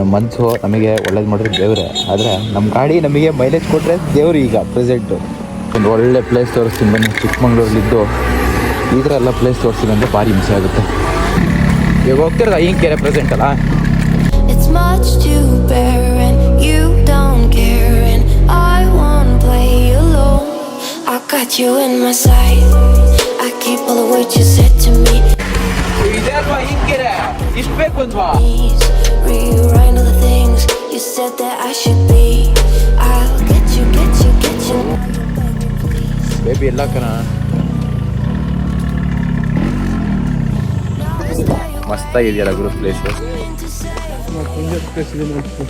ನಮ್ಮ ಮನಸ್ಸು ನಮಗೆ ಒಳ್ಳೇದು ಮಾಡಿದ್ರೆ ದೇವರೇ. ಆದರೆ ನಮ್ಮ ಗಾಡಿ ನಮಗೆ ಮೈಲೇಜ್ ಕೊಟ್ಟರೆ ದೇವ್ರು ಈಗ ಪ್ರೆಸೆಂಟು ಒಂದು ಒಳ್ಳೆ ಪ್ಲೇಸ್ ತೋರಿಸ್ತೀನಿ ಬನ್ನಿ. ಚಿಕ್ಕಮಂಗ್ಳೂರಲ್ಲಿದ್ದು ಈ ಥರ ಎಲ್ಲ ಪ್ಲೇಸ್ ತೋರಿಸ್ತೀನಿ ಅಂದರೆ ಭಾರಿ ಹಿಂಸೆ ಆಗುತ್ತೆ. ಇವಾಗ ಹೋಗ್ತಿರೋದು ಕೆರೆ ಪ್ರೆಸೆಂಟ್ ಅಲ್ಲ? ಇಷ್ಟು ಬೇಕು ಅಂದ್ವಾ? said that I should be. I'll get you, get you, get you. Baby ಎಲ್ಲ ಕಣ ಮಸ್ತಾಗಿದೆಯಲ್ಲ ಗುರು ಪ್ಲೇಸು ಪ್ಲೇಸ್ ಇದೆ ನೋಡ್ಕೊ.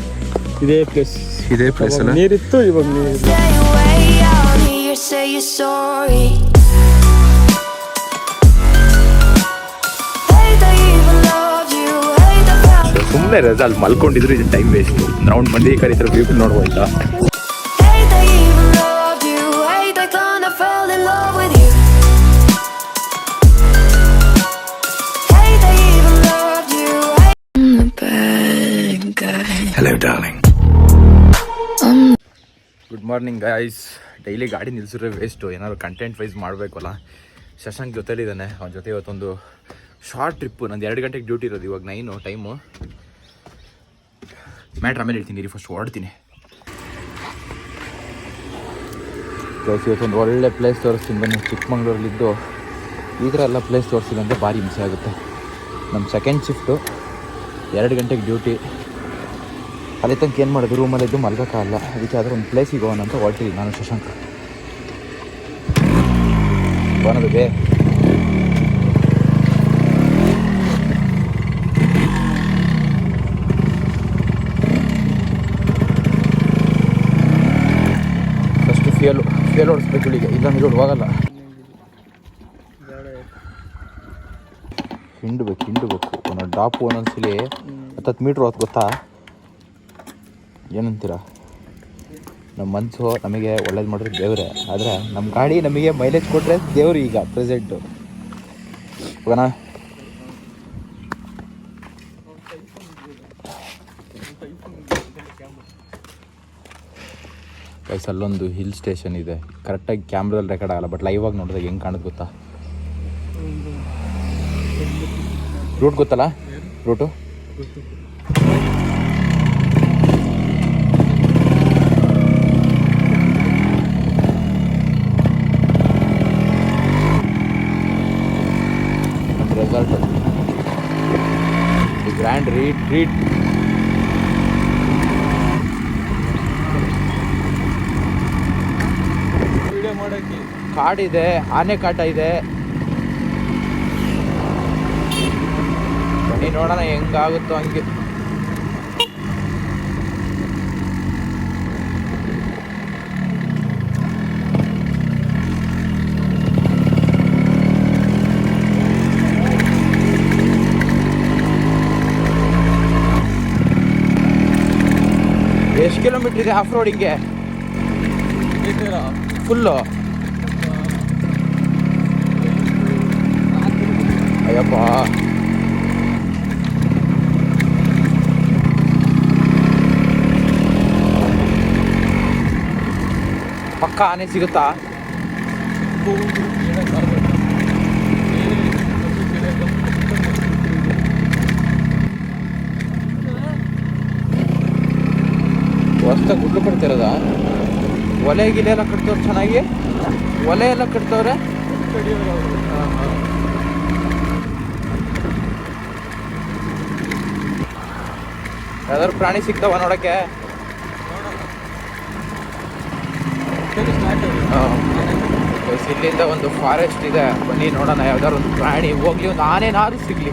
ಇದೇ ಪ್ಲೇಸ್ ಇದೇ ಪ್ಲೇಸ್ ಅಲ್ಲ ನೀರಿತ್ತು ಇವಾಗ ನೀರು Stay away out here, say you're sorry. ಸುಮ್ಮನೆ ರಜಾ ಅಲ್ಲಿ ಮಲ್ಕೊಂಡಿದ್ರು ಇದು ಟೈಮ್ ವೇಸ್ಟ್ ರೌಂಡ್ ಮಂದಿ ಕರೀತಾರೆ view ನೋಡ್ಬೋಯ್ತಾ. Hello darling good morning guys daily ಗಾಡಿ ನಿಲ್ಸಿದ್ರೆ ವೇಸ್ಟು ಏನಾದ್ರು ಕಂಟೆಂಟ್ ವೈಸ್ ಮಾಡಬೇಕಲ್ಲ? ಶಶಾಂಕ್ ಜೊತೆಲಿದ್ದಾನೆ. ಅವನ ಜೊತೆ ಇವತ್ತೊಂದು ಶಾರ್ಟ್ ಟ್ರಿಪ್ಪು ನಂದು ಎರಡು ಗಂಟೆಗೆ ಡ್ಯೂಟಿ ಇರೋದು. ಇವಾಗ ನೈನು ಟೈಮು ಮ್ಯಾಟ್ರ್ ಆಮೇಲೆ ಹೇಳ್ತೀನಿ ರೀ ಫಸ್ಟ್ ಹೊರಡ್ತೀನಿ ಗೈಸ್ ಇವತ್ತೊಂದು ಒಳ್ಳೆ ಪ್ಲೇಸ್ ತೋರಿಸ್ತೀನಿ ಬನ್ನಿ. ಚಿಕ್ಕಮಂಗ್ಳೂರಲ್ಲಿದ್ದು ಈ ಥರ ಎಲ್ಲ ಪ್ಲೇಸ್ ತೋರಿಸಿಲ್ಲ ಅಂದರೆ ಭಾರಿ ಹಿಂಸೆ ಆಗುತ್ತೆ. ನಮ್ಮ ಸೆಕೆಂಡ್ ಶಿಫ್ಟು ಎರಡು ಗಂಟೆಗೆ ಡ್ಯೂಟಿ ಅಲ್ಲಿ ತನಕ ಏನು ಮಾಡೋದು? ರೂಮಲ್ಲಿದ್ದು ಮಲ್ಗೋಕ್ಕಾಗಲ್ಲ ಅದಕ್ಕೆ ಆದರೆ ಒಂದು ಪ್ಲೇಸಿಗೆ ಹೋಗೋಣ ಅಂತ ಹೊರಟಿದ್ದೀನಿ ನಾನು ಶಶಾಂಕ್. ಬೇ ಫಸ್ಟು ಫ್ಯೂಯಲ್ ಹೊಡಿಸ್ಬೇಕು ಇಳಿಗೆ ಇಲ್ಲಾಂದ್ರೆ ಇವಳು ಹೋಗಲ್ಲ. ಹಿಂಡ್ಬೇಕು ಹಿಂಡ್ಬೇಕು. ಒಂದೊಂದು ಡಾಪು ಒಂದೊಂದ್ಸಲಿ ಹತ್ತತ್ತು ಮೀಟ್ರ್ ಹೊತ್ತು ಗೊತ್ತಾ? ಏನಂತೀರ? ನಮ್ಮ ಮನಸ್ಸು ನಮಗೆ ಒಳ್ಳೇದು ಮಾಡಿದ್ರೆ ದೇವರೇ. ಆದರೆ ನಮ್ಮ ಗಾಡಿ ನಮಗೆ ಮೈಲೇಜ್ ಕೊಟ್ಟರೆ ದೇವ್ರು ಈಗ ಪ್ರೆಸೆಂಟು ಹೋಗೋಣ? ಗೈಸ್ ಅಲ್ಲೊಂದು ಹಿಲ್ ಸ್ಟೇಷನ್ ಇದೆ. ಕರೆಕ್ಟಾಗಿ ಕ್ಯಾಮ್ರಾದಲ್ಲಿ ರೆಕಾರ್ಡ್ ಆಗಲ್ಲ, ಬಟ್ ಲೈವ್ ಆಗಿ ನೋಡಿದಾಗ ಹೆಂಗೆ ಕಾಣುತ್ತೆ ಗೊತ್ತಾ? ರೂಟ್ ಗೊತ್ತಲ್ಲ? ರೂಟು? ರೆಸಾರ್ಟ್ ಗ್ರ್ಯಾಂಡ್ ರೀಟ್ ರೀಟ್ ಕಾಡಿದೆ ಆನೆ ಕಾಟ ಇದೆ. ಬನ್ನಿ ನೋಡೋಣ ಹೆಂಗಾಗುತ್ತೋ ಹಂಗೆ. ಎಷ್ಟು ಕಿಲೋಮೀಟ್ರ್ ಇದೆ ಆಫ್ ರೋಡಿಂಗೆ ಫುಲ್ಲು ಅಯ್ಯಪ್ಪ ಪಕ್ಕ ಆನೆ ಸಿಗುತ್ತಾ? ಹೊಸ್ತ ಗುಡ್ಲು ಕಟ್ತಿರೋದ? ಒಲೆ ಗಿಲೆ ಎಲ್ಲ ಕಟ್ತವ್ರು ಚೆನ್ನಾಗಿ? ಒಲೆ ಎಲ್ಲ ಕಟ್ತವ್ರೆ ಯಾವ್ದಾದ್ರು ಪ್ರಾಣಿ ಸಿಗ್ತಾವ ನೋಡಕ್ಕೆ? ಇಲ್ಲಿಂದ ಒಂದು ಫಾರೆಸ್ಟ್ ಇದೆ. ಬನ್ನಿ ನೋಡೋಣ, ಯಾವ್ದಾದ್ರು ಒಂದು ಪ್ರಾಣಿ ಹೋಗ್ಲಿ ಒಂದು ಆನೆನಾದ್ರು ಸಿಗ್ಲಿ.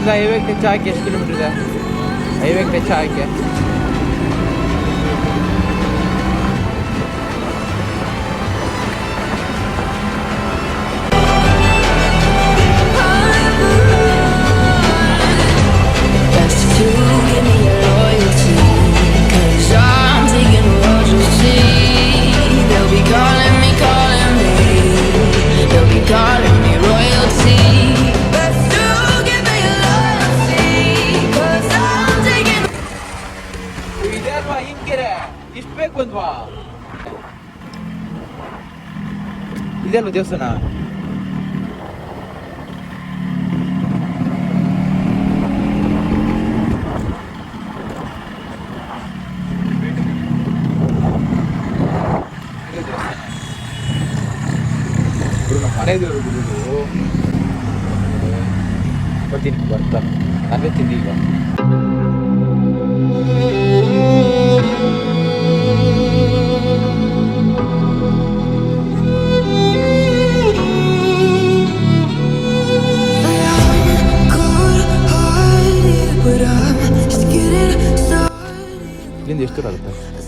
ಇಲ್ಲಿಂದ ಹೈವೇಗೆ ಟಚ್ ಹಾಕಿ ಎಷ್ಟು ಕಿಲೋಮೀಟರ್ ಇದೆ ಹೈವೇಗೆ ಇದೆ ಅಲ್ವಾ ದೇವಸ್ಥಾನ ಮನೆ ದೇವರು ಬಿಡುದು ಬರ್ತೀನಿ ಇಲ್ಲಿಂದ ಎಷ್ಟು ದೂರ ಆಗುತ್ತೆ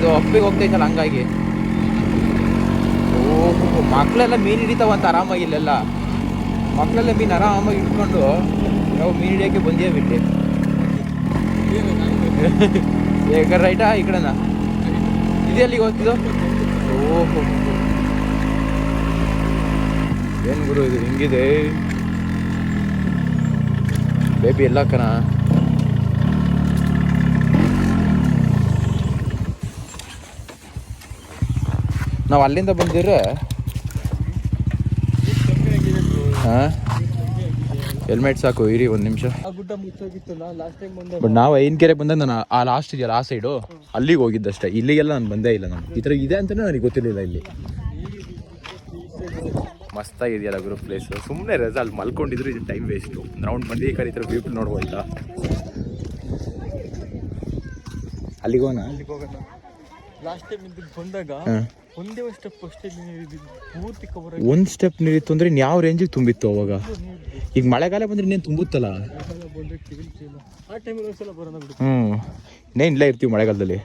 ಇದು ಅಪ್ಪಿಗೆ ಹೋಗ್ತೈತಲ್ಲ ಹಂಗಾಗಿ. ಓಹೋ ಮಕ್ಕಳೆಲ್ಲ ಮೀನು ಹಿಡಿತಾವಂತ ಆರಾಮಾಗಿ ಇಲ್ಲೆಲ್ಲ. ಮಕ್ಕಳೆಲ್ಲ ಮೀನು ಆರಾಮಾಗಿ ಇಟ್ಕೊಂಡು ನಾವು ಮೀನು ಹಿಡಿಯೋಕ್ಕೆ ಬಂದೇ ಬಿಟ್ಟೆ ಈಗ ರೈಟಾ ಈ ಕಡೆನಾ? ಇದು ಎಲ್ಲಿಗೆ ಹೋಗ್ತಿದ್ದು? ಓಹೋ. ಏನು ಗುರು ಇದು ಹಿಂಗಿದೆ? ಬೇಬಿ ಎಲ್ಲ ಕಣ? ನಾವು ಅಲ್ಲಿಂದ ಬಂದಿದ್ರೆ ಹಾಂ? ಹೆಲ್ಮೆಟ್ ಸಾಕು ಇರಿ ಒಂದು ನಿಮಿಷ. ಬಂದೆ ಬಟ್ ನಾವು ಐನ್ಕೆರೆ ಬಂದಾಗ ನಾನು ಆ ಲಾಸ್ಟ್ ಇದೆಯಲ್ಲ ಆ ಸೈಡು ಅಲ್ಲಿಗೆ ಹೋಗಿದ್ದಷ್ಟೇ ಇಲ್ಲಿಗೆಲ್ಲ ನಾನು ಬಂದೇ ಇಲ್ಲ ನಾನು. ಈ ಥರ ಇದೆ ಅಂತ ನನಗೆ ಗೊತ್ತಿರಲಿಲ್ಲ ಇಲ್ಲಿ. ಮಸ್ತಾಗಿದೆಯಲ್ಲ ಗುರು ಪ್ಲೇಸ್ ಸುಮ್ಮನೆ ರೆಸಲ್ಟ್ ಮಲ್ಕೊಂಡಿದ್ರು ಇದು ಟೈಮ್ ವೇಸ್ಟು ರೌಂಡ್ ಬಂದು ಈ ಕಡೆ ಈ ಥರ ಬ್ಯೂಟಿ ನೋಡ್ಬೋದಾ ಅಲ್ಲಿಗೆ ಹೋಗೋಣ? ಅಲ್ಲಿಗೆ ಹೋಗೋಣ. ಲಾಸ್ಟ್ ಟೈಮ್ ಇದಕ್ಕೆ ಬಂದಾಗ ಒಂದೇ ಒಂದು ಸ್ಟೆಪ್ ಅಷ್ಟೇ ಪೂರ್ತಿ ಕವರ್ ಒಂದು ಸ್ಟೆಪ್ ನೀರಿತ್ತು ಅಂದ್ರೆ ಯಾವ ರೇಂಜಿಗೆ ತುಂಬಿತ್ತು ಅವಾಗ? ಈಗ ಮಳೆಗಾಲ ಬಂದ್ರೆ ಇನ್ನೇನು ತುಂಬುತ್ತಲ್ಲ? ಹ್ಮ್ ಆ ಟೈಮಲ್ಲಿ ಒಂದ್ಸಲ ಬರೋಣ ಬಿಡು. ಹ್ಞೂ ಇನ್ನೇನು ಇಲ್ಲೇ ಇರ್ತೀವಿ ಮಳೆಗಾಲದಲ್ಲಿ.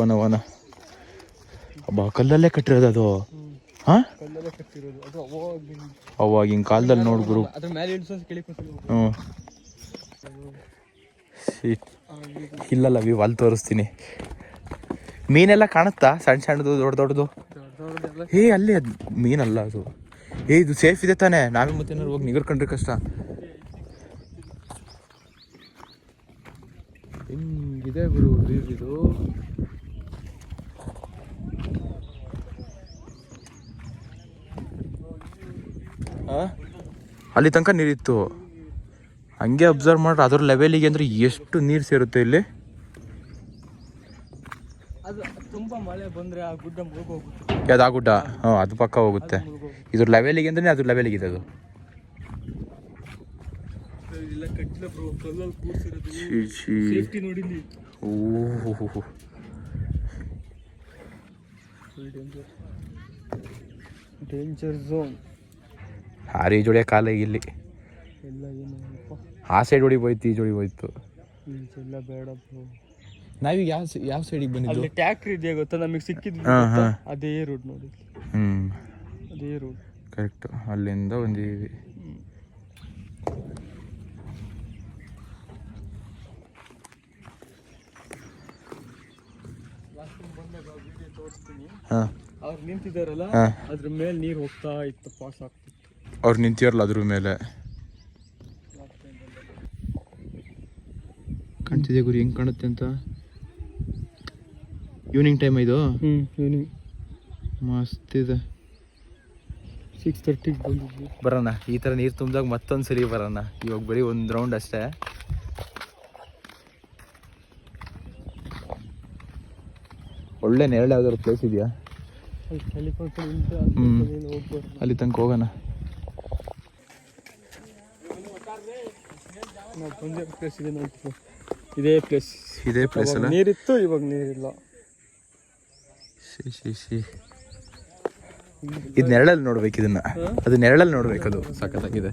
ಓನ ಓನ ಅಬ್ಬಾ ಕಲ್ಲಲ್ಲೇ ಕಟ್ಟಿರೋದು ಅದು? ಹಾಂ? ಅವಾಗಿನ ಕಾಲದಲ್ಲಿ ನೋಡ್ ಗುರು. ಅದ್ರ ಮೇಲೆ ಹ್ಞೂ ಇಲ್ಲಲ್ಲ ವ್ಯೂ ಅಲ್ಲಿ ತೋರಿಸ್ತೀನಿ. ಮೀನೆಲ್ಲ ಕಾಣುತ್ತಾ? ಸಣ್ಣ ಸಣ್ಣದು, ದೊಡ್ಡ ದೊಡ್ಡದು? ಹೇ ಅಲ್ಲಿ ಅದು ಮೀನಲ್ಲ ಅದು. ಏ, ಇದು ಸೇಫ್ ಇದೆ ತಾನೆ? ನಾವೇ ಮತ್ತೆ ಹೋಗಿ ನಿಗರ್ಕೊಂಡ್ರೆ ಕಷ್ಟ. ಹಿಂಗಿದೆ ಗುರು ಇದು? ಅಲ್ಲಿ ತನಕ ನೀರಿತ್ತು. ಹಂಗೆ ಅಬ್ಸರ್ವ್ ಮಾಡ್ರೆ ಅದ್ರ ಲೆವೆಲಿಗೆ ಅಂದ್ರೆ ಎಷ್ಟು ನೀರು ಸೇರುತ್ತೆ ಇಲ್ಲಿ? ಅದು ಆ ಗುಡ್ಡ ಹಾಂ ಅದು ಪಕ್ಕ ಹೋಗುತ್ತೆ. ಇದರ ಲೆವೆಲಿಗೆ ಅಂದ್ರೆ ಅದ್ರ ಲೆವೆಲಿಗೆ ಇದೆ ಅದು ಓಹ್ ಡೇಂಜರ್ ಝೋನ್ ಹಾರಿ ಜೋಡಿಯ ಕಾಲ ಇಲ್ಲಿ. ಎಲ್ಲ ಏನು ಆ ಸೈಡ್ ಹೊಡಿಬೋಯ್ತು ಈ ಜೋಡಿ ಹೋಯ್ತು. ಎಲ್ಲ ಬೇಡ ಬ್ರೋ ನಾವೀಗ ಯಾವ ಯಾವ ಸೈಡಿಗೆ ಬಂದಿದ್ದು? ಅಲ್ಲಿ ಟ್ಯಾಕ್ಟ್ರಿ ಇದೆಯಾ ಗೊತ್ತಾ? ನಮಗೆ ಸಿಕ್ಕಿದ್ವಿ ಹಾ, ಗೊತ್ತಾ? ಅದೇ ರೋಡ್ ನೋಡಿ. ಹ್ಞೂ ಅದೇ ರೋಡ್ ಕರೆಕ್ಟ್ ಅಲ್ಲಿಂದ ಬಂದಿದ್ದೀವಿ ತೋರಿಸ್ತೀನಿ ಹಾಂ. ಅವ್ರು ನಿಂತಿದ್ದಾರಲ್ಲ ಹಾ. ಅದ್ರ ಮೇಲೆ ನೀರು ಹೋಗ್ತಾ ಇತ್ತು ಪಾಸ್ ಆಗ್ತಿತ್ತು ಅವ್ರು ನಿಂತಿರಲ್ಲ ಅದ್ರ ಮೇಲೆ ಲಾಸ್ಟ್ ಟೈಮ್ ಬಂದಾಗ ಕಾಣ್ತಿದೆ ಗುರು ಹೆಂಗ್ ಕಾಣುತ್ತೆ ಅಂತ? ಈವ್ನಿಂಗ್ ಟೈಮ್ ಇದು? ಹ್ಞೂ ಈವ್ನಿಂಗ್ ಮಸ್ತ್ ಇದೆ. ಸಿಕ್ಸ್ ತರ್ಟಿಗೆ ಬಂದಿದ್ವಿ. ಬರೋಣ ಈ ಥರ ನೀರು ತುಂಬಿದಾಗ ಮತ್ತೊಂದು ಸರಿ ಬರೋಣ. ಇವಾಗ ಬರೀ ಒಂದು ರೌಂಡ್ ಅಷ್ಟೇ. ಒಳ್ಳೆ ನೆರಳು ಯಾವ್ದಾದ್ರು ಪ್ಲೇಸ್ ಇದೆಯಾ? ಅಲ್ಲಿ ತನಕ ಹೋಗೋಣ. ನಾವು ಪ್ಲೇಸ್ ಇದೆ ನೋಡ್ತೀವಿ. ಇದೇ ಪ್ಲೇಸ್ ಇದೇ ಪ್ಲೇಸ್ ಅಲ್ಲ? ನೀರಿತ್ತು ಇವಾಗ ನೀರಿಲ್ಲ. ಶಿ ಶಿ ಶಿ ಇದು ನೆರಳಲ್ಲಿ ನೋಡ್ಬೇಕು ಇದನ್ನ. ಅದು ನೆರಳಲ್ಲಿ ನೋಡ್ಬೇಕು ಅದು. ಸಖತ್ತಾಗಿದೆ.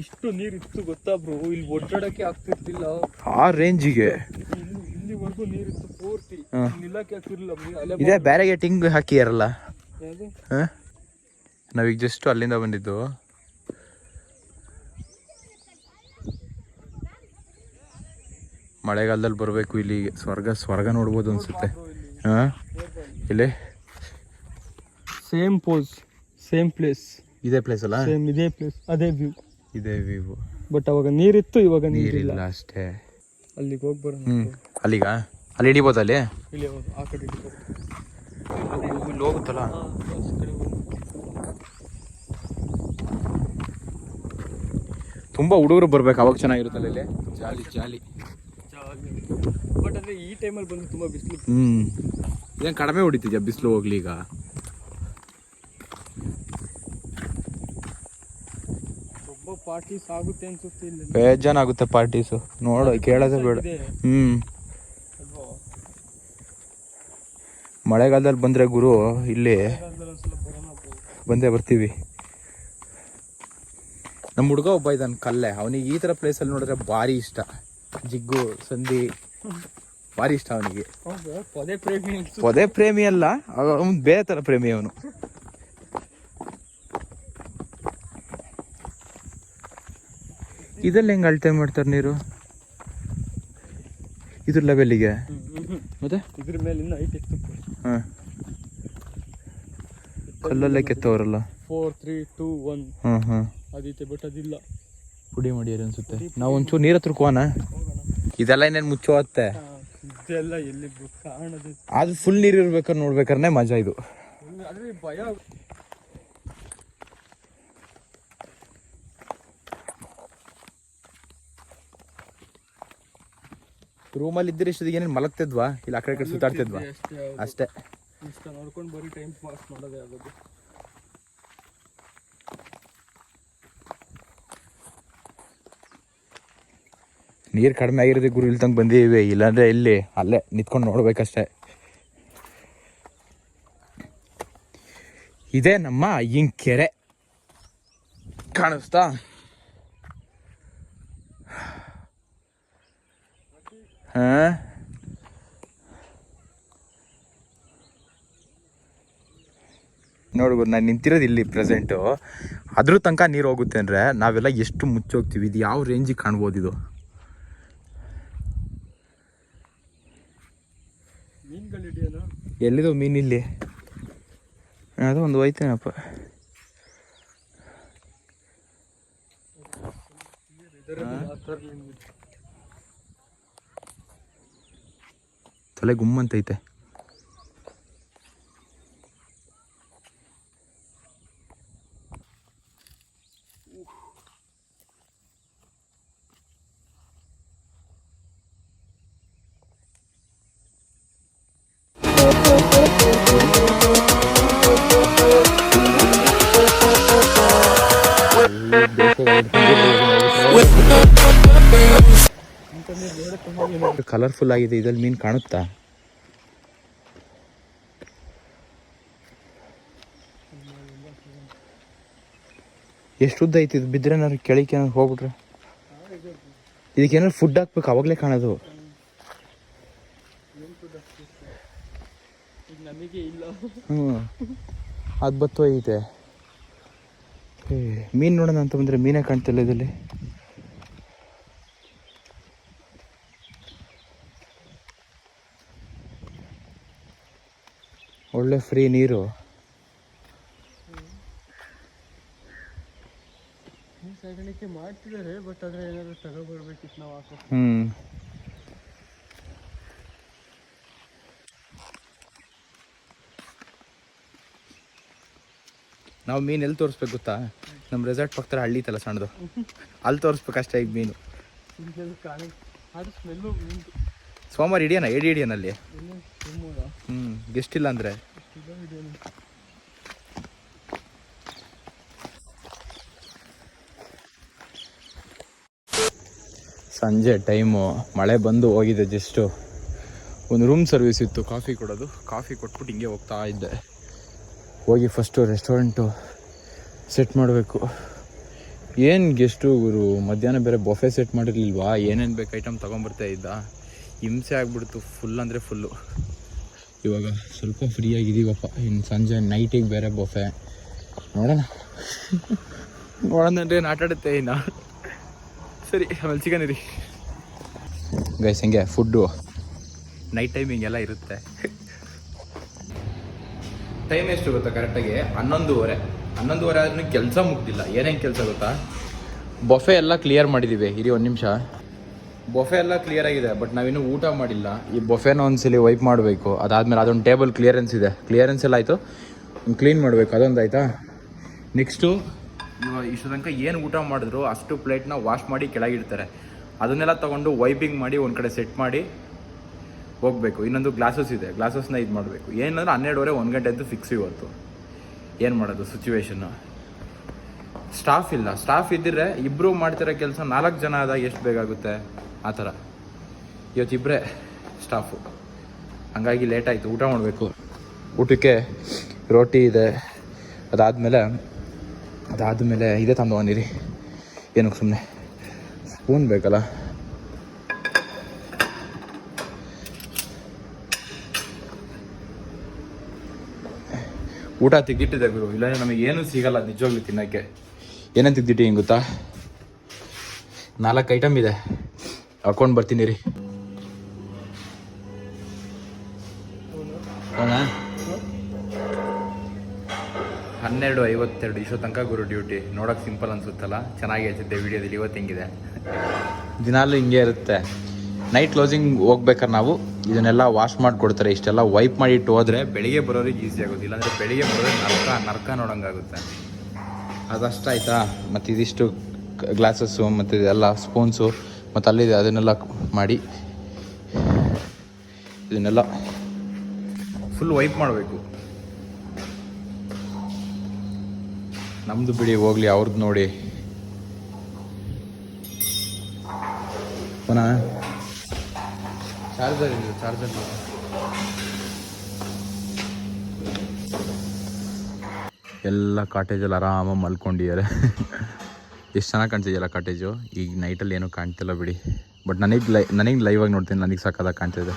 ಎಷ್ಟು ನೀರಿತ್ತು ಗೊತ್ತಾ ಬ್ರೋ ಇಲ್ಲಿ ಒಡ್ಡಾಡಕ್ಕೆ ಆಗ್ತಿರ್ಲಿಲ್ಲ ಆ ರೇಂಜಿಗೆ ಇಲ್ಲಿ ಇಲ್ಲಿವರೆಗೂ ನೀರಿತ್ತು ಪೂರ್ತಿ. ಹಾ. ನಿಲ್ಲಕ್ಕೆ ಆಗ್ತಿರ್ಲಿಲ್ಲ ಇದೇ ಬ್ಯಾರೆಗೆ ಟಿಂಗ್ ಹಾಕಿಯಾರಲ್ಲ? ನಾವೀಗ ಜಸ್ಟ್ ಅಲ್ಲಿಂದ ಬಂದಿದ್ದು. ಮಳೆಗಾಲದಲ್ಲಿ ಬರಬೇಕು ಇಲ್ಲಿ. ಸ್ವರ್ಗ ಸ್ವರ್ಗ ನೋಡ್ಬೋದು ಅನಿಸುತ್ತೆ. ಹಾಂ? ಇಲ್ಲಿ? ಸೇಮ್ ಪೋಸ್ ಸೇಮ್ ಪ್ಲೇಸ್ ಇದೇ ಪ್ಲೇಸ್ ಅಲ್ಲ? ಸೇಮ್ ಇದೇ ಪ್ಲೇಸ್ ಅದೇ ವ್ಯೂ ಇದೇ ವ್ಯೂ ಬಟ್ ಅವಾಗ ನೀರಿತ್ತು ಇವಾಗ ನೀರಿಲ್ಲ. ಅಷ್ಟೇ. ಅಲ್ಲಿಗೆ ಹೋಗಿ ಬರೋಣ. ಹ್ಞೂ ಅಲ್ಲಿಗ? ಅಲ್ಲಿ ಹಿಡಿಬೋದು ಅಲ್ಲಿ? ಇಲ್ಲಿ ಆ ಕಡೆ ಇಲ್ಲಿ ಹೋಗುತ್ತಲ್ಲ. ತುಂಬ ಹುಡುಗರು ಬರ್ಬೇಕು ಅವಾಗ ಚೆನ್ನಾಗಿರುತ್ತಲ್ಲ ಇಲ್ಲಿ? ಜಾಲಿ ಜಾಲಿ. ಬಟ್ ಅಂದ್ರೆ ಈ ಟೈಮಲ್ಲಿ ಬಂದು ತುಂಬಾ ಬಿಸಿಲು. ಹ್ಞೂ ಏನ್ ಕಡಿಮೆ ಹೊಡಿತಿದ್ಯಾ ಬಿಸಿಲು ಹೋಗ್ಲಿ ಈಗ? ತುಂಬಾ ಪಾರ್ಟೀಸ್ ಆಗುತ್ತೆ ಅನ್ಸುತ್ತೆ ಇಲ್ಲಿ. ಬೇಜಾನಾಗುತ್ತೆ ಪಾರ್ಟೀಸು ನೋಡು ಕೇಳೋದೇ ಬೇಡ. ಹ್ಮ್. ಹ್ಞೂ ಮಳೆಗಾಲದಲ್ಲಿ ಬಂದ್ರೆ ಗುರು ಇಲ್ಲಿ. ಬಂದೇ ಬರ್ತೀವಿ. ನಮ್ಮ ಹುಡುಗ ಒಬ್ಬ ಇದ್ದಾನೆ ಕಲ್ಲೆ. ಅವನಿಗೆ ಈ ಥರ ಪ್ಲೇಸಲ್ಲಿ ನೋಡಿದ್ರೆ ಭಾರಿ ಇಷ್ಟ. ಜಿಗ್ಗು ಸಂಧಿ ಭಾರಿ ಇಷ್ಟ ಅವನಿಗೆ. ಪದೇ ಪ್ರೇಮಿ ಪೊದೆ ಪ್ರೇಮಿ ಅಲ್ಲ ಅವನು ಬೇರೆ ಥರ ಪ್ರೇಮಿ ಅವನು. ಇದ್ರಲ್ಲಿ ಹೆಂಗೆ ಅಳತೆ ಮಾಡ್ತಾರೆ ನೀರು? ಇದ್ರ ಲೆವೆಲ್ಲಿಗೆ ಮತ್ತೆ? ಇದ್ರ ಮೇಲೆ ಇನ್ನೂ ಐಟ್ ಇತ್ತು ಹಾಂ. ಕಲ್ಲಲ್ಲೇ ಕೆತ್ತವರಲ್ಲ. ಫೋರ್ ತ್ರೀ ಟೂ ಒನ್ ಹಾಂ ಹಾಂ ಅದೈತೆ ಬಟ್ ಅದಿಲ್ಲ. ಪುಡಿ ಮಾಡಿಯಾರ ಅನ್ಸುತ್ತೆ. ನಾವು ಒಂಚೂರು ನೀರ್ ಹತ್ರ ಇದೆಲ್ಲ ಏನೇನು ಮುಚ್ಚುವತ್ತೆ ಹಾ, ಇದೆಲ್ಲ ಎಲ್ಲಿ bro ಕಾಣದೆ ಅದು ಫುಲ್ ನೀರ್ ಇರ್ಬೇಕಾದ್ರೆ ನೋಡ್ಬೇಕಾದ್ರೆ ಮಜಾ ಇದು. ಭಯ. ರೂಮಲ್ಲಿ ಇದ್ದರೆ ಇಷ್ಟೊತ್ತಿಗೆ ಏನೇನು ಮಲಗ್ತಿದ್ವಾ? ಇಲ್ಲ ಆ ಕಡೆ ಕಡೆ ಸುತ್ತಾಡ್ತಿದ್ವಾ? ಅಷ್ಟೇ ಅಷ್ಟೇ. ಇಷ್ಟ ನೋಡ್ಕೊಂಡು ಬರೀ ಟೈಮ್ ಪಾಸ್ ಮಾಡೋದೇ ಆಗೋದು. ನೀರು ಕಡಿಮೆ ಆಗಿರೋದಕ್ಕೆ ಗುರು ಇಲ್ದಂಗೆ ಬಂದಿದ್ದೀವಿ. ಇಲ್ಲಾಂದರೆ ಇಲ್ಲಿ, ಅಲ್ಲೇ ನಿಂತ್ಕೊಂಡು ನೋಡಬೇಕಷ್ಟೆ. ಇದೇ ನಮ್ಮ ಅಯ್ಯಂಗ್ ಕೆರೆ. ಕಾಣಿಸ್ತಾ? ಹಾಂ? ನೋಡ್ಬೋದು ನಾನು ನಿಂತಿರೋದು ಇಲ್ಲಿ ಪ್ರೆಸೆಂಟು ಅದ್ರ ತನಕ ನೀರು ಹೋಗುತ್ತೆ ಅಂದರೆ ನಾವೆಲ್ಲ ಎಷ್ಟು ಮುಚ್ಚೋಗ್ತೀವಿ. ಇದು ಯಾವ ರೇಂಜಿಗೆ ಕಾಣ್ಬೋದು ಇದು? ಎಲ್ಲಿದೋ ಇಲ್ಲಿ ಅದು ಒಂದು ಹೋಯ್ತೇನಪ್ಪ. ತಲೆ ಗುಮ್ಮಂತೈತೆ. ಕಲರ್ಫುಲ್ ಆಗಿದೆ, ಇದರಲ್ಲಿ ಮೀನು ಕಾಣುತ್ತಾ? ಎಷ್ಟು ಉದ್ದ ಐತಿ ಇದು? ಬಿದ್ದರೆ ನಾನು ಕೆಳಕ್ಕೆ ಏನಾದ್ರು ಹೋಗ್ಬಿಟ್ರೆ? ಇದಕ್ಕೆ ಏನಾದ್ರು ಫುಡ್ ಹಾಕ್ಬೇಕು, ಅವಾಗಲೇ ಕಾಣೋದು. ಹ್ಞೂ ಅದು ಬತ್ತು ಮೀನು ನೋಡೋಣ ಅಂತ ಬಂದರೆ ಮೀನೇ ಕಾಣ್ತಿಲ್ಲ ಇದರಲ್ಲಿ. ಒಳ್ಳೆ ಫ್ರೀ ನೀರು. ಸಾಗಾಣಿಕೆ ಮಾಡ್ತಿದ್ದಾರೆ ಬಟ್ ಆದರೆ ಏನಾದ್ರು ತಗೊಬರ್ಬೇಕಿತ್ತು ನಾವು ಹಾಕೋ. ಹ್ಞೂ ನಾವು ಮೀನು ಎಲ್ಲಿ ತೋರಿಸ್ಬೇಕು ಗೊತ್ತಾ? ನಮ್ಮ ರೆಸಾರ್ಟ್ ಪಕ್ಕದ ಹಳ್ಳಿ ತಲ ಸಣ್ಣದು. ಅಲ್ಲಿ ತೋರಿಸ್ಬೇಕು ಅಷ್ಟೇ ಈಗ ಮೀನು. ಸೋಮವಾರ ಹಿಡಿಯೋಣ? ಎಡಿ ಇನ್ನೂ ಹ್ಞೂ ಗೆಸ್ಟ್ ಇಲ್ಲ ಅಂದರೆ. ಸಂಜೆ ಟೈಮು ಮಳೆ ಬಂದು ಹೋಗಿದೆ ಜಸ್ಟು ಒಂದು ರೂಮ್ ಸರ್ವಿಸ್ ಇತ್ತು ಕಾಫಿ ಕೊಡೋದು. ಕಾಫಿ ಕೊಟ್ಬಿಟ್ಟು ಹಿಂಗೆ ಹೋಗ್ತಾ ಇದ್ದೆ. ಹೋಗಿ ಫಸ್ಟು ರೆಸ್ಟೋರೆಂಟು ಸೆಟ್ ಮಾಡಬೇಕು. ಏನು ಗೆಸ್ಟು ಗುರು, ಮಧ್ಯಾಹ್ನ ಬೇರೆ ಬೊಫೆ ಸೆಟ್ ಮಾಡಿರಲಿಲ್ವಾ? ಏನೇನು ಬೇಕು ಐಟಮ್ ತೊಗೊಂಬರ್ತಾ ಇದ್ದ? ಹಿಂಸೆ ಆಗ್ಬಿಡ್ತು ಫುಲ್ ಅಂದರೆ ಫುಲ್ಲು ಇವಾಗ ಸ್ವಲ್ಪ ಫ್ರೀಯಾಗಿದ್ದೀವಪ್ಪ ಇನ್ನು ಸಂಜೆ ನೈಟಿಗೆ ಬೇರೆ ಬೊಫೆ. ನೋಡೋಣ. ನೋಡೋಣ ಅಂದರೆ ಏನು ಆಟ ಆಡುತ್ತೆ ಇನ್ನು. ಸರಿ ಆಮೇಲೆ ಚಿಕನ್ ಗೈಸ್ ಹೆಂಗೆ? ಫುಡ್ಡು ನೈಟ್ ಟೈಮಿಂಗ್ ಎಲ್ಲ ಇರುತ್ತೆ. ಟೈಮ್ ಎಷ್ಟು ಗೊತ್ತಾ? ಕರೆಕ್ಟಾಗಿ ಹನ್ನೊಂದುವರೆ. ಹನ್ನೊಂದುವರೆ ಆದ್ರೂ ಕೆಲಸ ಮುಗ್ದಿಲ್ಲ. ಏನೇನು ಕೆಲಸ ಗೊತ್ತಾ? ಬೊಫೆ ಎಲ್ಲ ಕ್ಲಿಯರ್ ಮಾಡಿದ್ದೀವಿ ಇರಿ ಒಂದು ನಿಮಿಷ. ಬೊಫೆ ಎಲ್ಲ ಕ್ಲಿಯರ್ ಆಗಿದೆ ಬಟ್ ನಾವಿನ್ನೂ ಊಟ ಮಾಡಿಲ್ಲ. ಈ ಬೊಫೆನ ಒಂದ್ಸಲಿ ವೈಪ್ ಮಾಡಬೇಕು. ಅದಾದಮೇಲೆ ಅದೊಂದು ಟೇಬಲ್ ಕ್ಲಿಯರೆನ್ಸ್ ಇದೆ. ಕ್ಲಿಯರೆನ್ಸ್ ಎಲ್ಲ ಆಯಿತು. ಕ್ಲೀನ್ ಮಾಡಬೇಕು. ಅದೊಂದು ಆಯಿತಾ? ನೆಕ್ಸ್ಟು ಇಷ್ಟು ತನಕ ಏನು ಊಟ ಮಾಡಿದ್ರು ಅಷ್ಟು ಪ್ಲೇಟ್ನ ವಾಶ್ ಮಾಡಿ ಕೆಳಗಿಡ್ತಾರೆ. ಅದನ್ನೆಲ್ಲ ತೊಗೊಂಡು ವೈಪಿಂಗ್ ಮಾಡಿ ಒಂದು ಕಡೆ ಸೆಟ್ ಮಾಡಿ ಹೋಗಬೇಕು. ಇನ್ನೊಂದು ಗ್ಲಾಸಸ್ ಇದೆ. ಗ್ಲಾಸಸ್ನ ಇದು ಮಾಡಬೇಕು. ಏನಂದ್ರೆ ಹನ್ನೆರಡುವರೆ, ಒಂದು ಗಂಟೆ ಅಂತೂ ಫಿಕ್ಸ್ ಇವತ್ತು. ಏನು ಮಾಡೋದು ಸಿಚುವೇಶನ್ನು ಸ್ಟಾಫ್ ಇಲ್ಲ. ಸ್ಟಾಫ್ ಇದ್ದರೆ ಇಬ್ಬರು ಮಾಡ್ತಿರೋ ಕೆಲಸ ನಾಲ್ಕು ಜನ ಆದಾಗ ಎಷ್ಟು ಬೇಕಾಗುತ್ತೆ ಆ ಥರ. ಇವತ್ತಿಬ್ಬರೇ ಸ್ಟಾಫು. ಹಂಗಾಗಿ ಲೇಟ್ ಆಯಿತು, ಊಟ ಮಾಡಬೇಕು. ಊಟಕ್ಕೆ ರೋಟಿ ಇದೆ. ಅದಾದಮೇಲೆ ಅದಾದಮೇಲೆ ಇದೇ ತಂದು ಬಂದಿರಿ ಏನಕ್ಕೆ ಸುಮ್ಮನೆ ಸ್ಪೂನ್ ಬೇಕಲ್ಲ. ಊಟ ತೆಗ್ದಿಟ್ಟಿದೆ ಗುರು. ಇಲ್ಲಾಂದ್ರೆ ನಮಗೆ ಏನೂ ಸಿಗಲ್ಲ ನಿಜವಾಗ್ಲೂ ತಿನ್ನೋಕ್ಕೆ. ಏನೇನು ತೆಗ್ದಿಟ್ಟಿ ಹಿಂಗೆ ಗೊತ್ತಾ? ನಾಲ್ಕು ಐಟಮ್ ಇದೆ. ಹಾಕೊಂಡು ಬರ್ತೀನಿ ರೀ. ಹನ್ನೆರಡು ಐವತ್ತೆರಡು ಇಷ್ಟೋ ತನಕ ಗುರು ಡ್ಯೂಟಿ. ನೋಡೋಕೆ ಸಿಂಪಲ್ ಅನ್ಸುತ್ತಲ್ಲ? ಚೆನ್ನಾಗಿ ಹೇಳ್ತಿದ್ದೆ ವಿಡಿಯೋದಲ್ಲಿ ಇವತ್ತು ಹೆಂಗಿದೆ? ದಿನಾಲು ಹಿಂಗೆ ಇರುತ್ತೆ. ನೈಟ್ ಕ್ಲೋಸಿಂಗ್ ಹೋಗ್ಬೇಕಾರೆ ನಾವು ಇದನ್ನೆಲ್ಲ ವಾಶ್ ಮಾಡಿಕೊಡ್ತಾರೆ. ಇಷ್ಟೆಲ್ಲ ವೈಪ್ ಮಾಡಿ ಇಟ್ಟು ಹೋದ್ರೆ ಬೆಳಿಗ್ಗೆ ಬರೋರಿಗೆ ಈಸಿ ಆಗೋದು ಇಲ್ಲಾಂದರೆ ಬೆಳಿಗ್ಗೆ ಬರೋದು ನರ್ಕ ನರ್ಕ ನೋಡೋಂಗಾಗುತ್ತೆ. ಅದಷ್ಟಾಯ್ತಾ? ಮತ್ತು ಇದಿಷ್ಟು ಗ್ಲಾಸಸ್ಸು ಮತ್ತು ಇದೆಲ್ಲ ಸ್ಪೂನ್ಸು ಮತ್ತು ಅಲ್ಲಿದೆ, ಅದನ್ನೆಲ್ಲ ಮಾಡಿ. ಇದನ್ನೆಲ್ಲ ಫುಲ್ ವೈಪ್ ಮಾಡಬೇಕು. ನಮ್ಮದು ಬಿಡಿ, ಹೋಗ್ಲಿ ಅವ್ರದ್ದು ನೋಡಿ. ಪುನಃ ಚಾರ್ಜರ್ ಇದೆ ಚಾರ್ಜರ್ ಎಲ್ಲ ಕಾಟೇಜಲ್ಲಿ ಆರಾಮಾಗಿ ಮಲ್ಕೊಂಡಿದ್ದಾರೆ. ಎಷ್ಟು ಚೆನ್ನಾಗಿ ಕಾಣ್ತಿದೆಯಲ್ಲ ಕಾಟೇಜು ಈಗ ನೈಟಲ್ಲಿ ಏನೂ ಕಾಣ್ತಿಲ್ಲ ಬಿಡಿ. ಬಟ್ ನನಗೆ ಲೈ ನನಗೆ ಲೈವಾಗಿ ನೋಡ್ತೀನಿ, ನನಗೆ ಸಾಕಾದಾಗ ಕಾಣ್ತಿದೆ.